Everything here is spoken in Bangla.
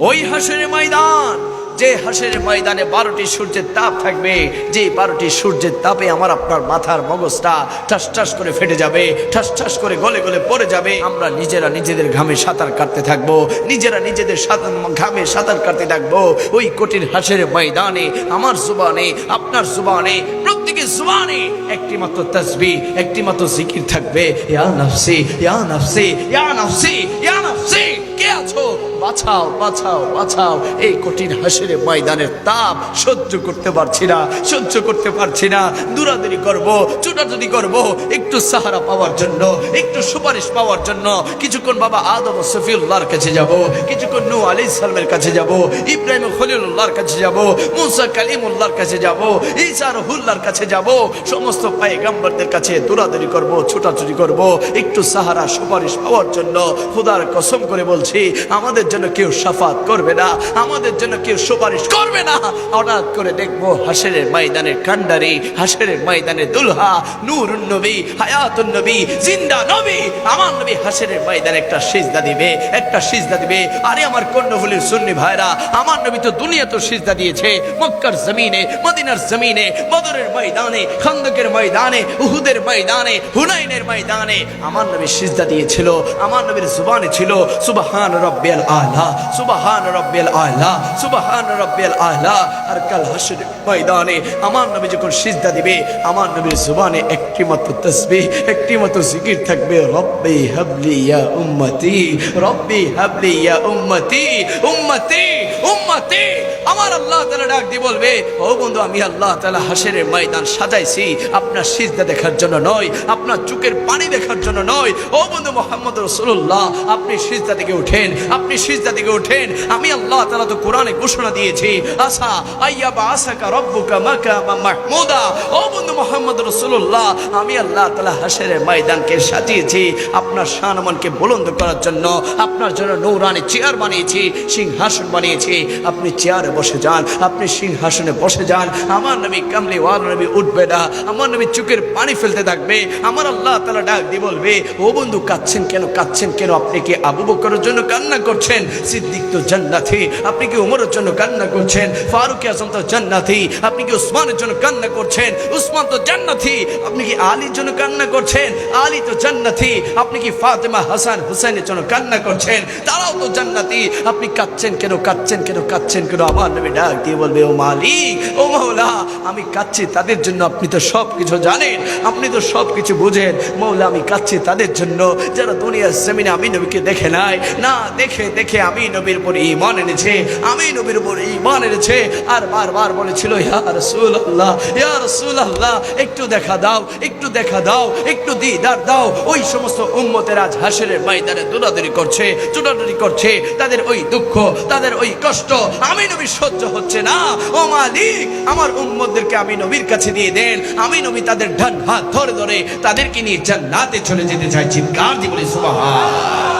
ওই হাসের ময়দান, যে হাসের ময়দানে বারোটি সূর্যের তাপ থাকবে, যে বারোটি সূর্যের তাপে আমার আপনার মাথার মগজটা ঠাস ঠাস করে ফেটে যাবে, ঠাস ঠাস করে গলে গলে পড়ে যাবে। আমরা নিজেরা নিজেদের ঘামে সাঁতার কাটতে থাকব, নিজেরা নিজেদের ঘামে সাঁতার কাটতে থাকব। ওই কঠিন হাসের ময়দানে, আমার জুবানে, আপনার জুবানে প্রত্যেকের জুবানে একটি মাত্র তসবি, একটি মাত্র জিকির থাকবে। ইয়া নাফসি ইয়া নাফসি ইয়া নাফসি, ইয়া বাঁচাও বাঁচাও বাঁচাও এই কঠিন হাসির ময়দানের তাপ সহ্য করতে পারছি না, সহ্য করতে পারছি না। দূরাদূরি করব চুটাচুটি করব, একটু সাহারা পাওয়ার জন্য, একটু সুপারিশ পাওয়ার জন্য। কিছুক্ষণ বাবা আদম সফিউল্লাহর কাছে যাব, কিছুক্ষণ নূ আলী সালামের কাছে যাব, ইব্রাহিম খলিলুল্লাহর কাছে যাব, মুসা কালিমুল্লাহর কাছে যাব, ঈসা রহুল্লাহর কাছে যাব। সমস্ত পায়গাম্বরদের কাছে দূরাদূরি করব, ছোটাছুটি করব, একটু সাহারা সুপারিশ পাওয়ার জন্য। খোদার কসম করে বলছি, আমাদের জন্য কেউ সাফাত করবে না, আমাদের জন্য কেউ সুপারিশ করবে না। হঠাৎ করে দেখব হাসের ময়দানের কান্ডারি হাসের ময়দানের দুলহা নূর নবী, হায়াতুন নবী, জিন্দা নবী। আমার নবী হাসের ময়দানে একটা সিজদা দিবে, একটা সিজদা দিবে। আরে আমার কর্ণফুলির সুন্নি ভাইরা, আমার নবী তো দুনিয়া তো সিজদা দিয়েছে। মক্কার জমিনে, মদিনার জমিনে, বদরের ময়দানে, খন্দকের ময়দানে, উহুদের ময়দানে, হুনাইনের ময়দানে। আমার নবী সিজদা দিয়েছিল, আমার নবীর জুবানে ছিল, সুবহান রব্বিয়াল আলা, সুবাহান রব্বেল আলা, সুবাহান রব্বেল আলা। আর কাল হাসর ময়দানে আমার নবী যখন সিজদা দিবে, আমার নবীর জুবানে একটি মতো তসবিহ, একটি মতো জিকির থাকবে, রব্বে হাবলি ইয়া উম্মতি, রব্বি হাবলি ইয়া উম্মতি উম্মতি উম্মতি আমার আল্লাহ তাআলা ডাক দিয়ে বলবে, ও বন্ধু, আমি আল্লাহ তাআলা হাসের ময়দান সাজাইছি। আপনার সিজদা দেখার জন্য নয়, আপনার চোখের পানি দেখার জন্য নয়। ও বন্ধু মোহাম্মদ রসুল্লাহ আপনি সিজদা থেকে উঠেন, আপনি সিজদা থেকে উঠেন। আমি আল্লাহ তাআলা তো কোরআনে ঘোষণা দিয়েছি আসা আইয়া বা আসাকা রব্বুকা মাকামা মাহমুদা। ও বন্ধু মোহাম্মদ রসুল্লাহ আমি আল্লাহ তাআলা হাসের ময়দানকে সাজিয়েছি, আপনার শানমানকে বুলন্দ করার জন্য, আপনার জন্য নৌরানি চেয়ার বানিয়েছি, সিংহাসন বানিয়েছি। আপনি চেয়ারে বসে যান, আপনি সিংহাসনে বসে যান। আমার নবী কামলি ওয়াল নবী উঠবে না। আমার নবী চোখের পানি ফেলতে থাকবে। আমার আল্লাহ তালা ডাক দিয়ে বলবে, ও বন্ধু, কাঁদছেন কেন? কাঁদছেন কেন? আপনি কি আবু বকরের জন্য কান্না করছেন? সিদ্দিক তো জান্নাতি। আপনি কি উমরের জন্য কান্না করছেন? ফারুক আজম তো জান্নাতি। আপনি কি উসমানের জন্য কান্না করছেন? উসমান তো জান্নাতি। আপনি কি আলীর জন্য কান্না করছেন? আলী তো জান্নাতি। আপনি কি ফাতেমা হাসান হুসেনের জন্য কান্না করছেন? তারাও তো জান্নাতি। আপনি কাঁদছেন কেন? কাঁদছেন কেন? কাঁদছেন কেন? আমার নবী ডাক দিয়ে বলবে, ও মালিক, ও মৌলা আমি কাঁদছি তাদের জন্য, আপনি তো সব কিছু জানেন, আপনি তো সব কিছু বুঝেন। মৌলা আমি কাঁদছি তাদের জন্য, যারা দুনিয়ার জমিনে আমি নবীকে দেখে নাই। না, দেখে দেখে আমি নবীর উপর ইমান এনেছে, আমি নবীর উপর ইমান এনেছে। আর বারবার বলেছিল, ইয়া রসুল আল্লাহ ইয়া রসুল আল্লাহ একটু দেখা দাও, একটু দেখা দাও, একটু দিদার দাও। ওই সমস্ত উম্মতের আজ হাসের ময়দানে দৌড়াদৌড়ি করছে চুটাদৌড়ি করছে। তাদের ওই দুঃখ, তাদের ওই কষ্ট আমি নবী সহ্য হচ্ছে না। ও মালিক, আমার উম্মতদেরকে আমি নবীর কাছে দিয়ে দেন। আমি নবী তাদের ডান হাত ধরে ধরে তাদেরকে নিয়ে জান্নাতে চলে যেতে চাইছি চিৎকার দিয়ে বলি, সুবহান।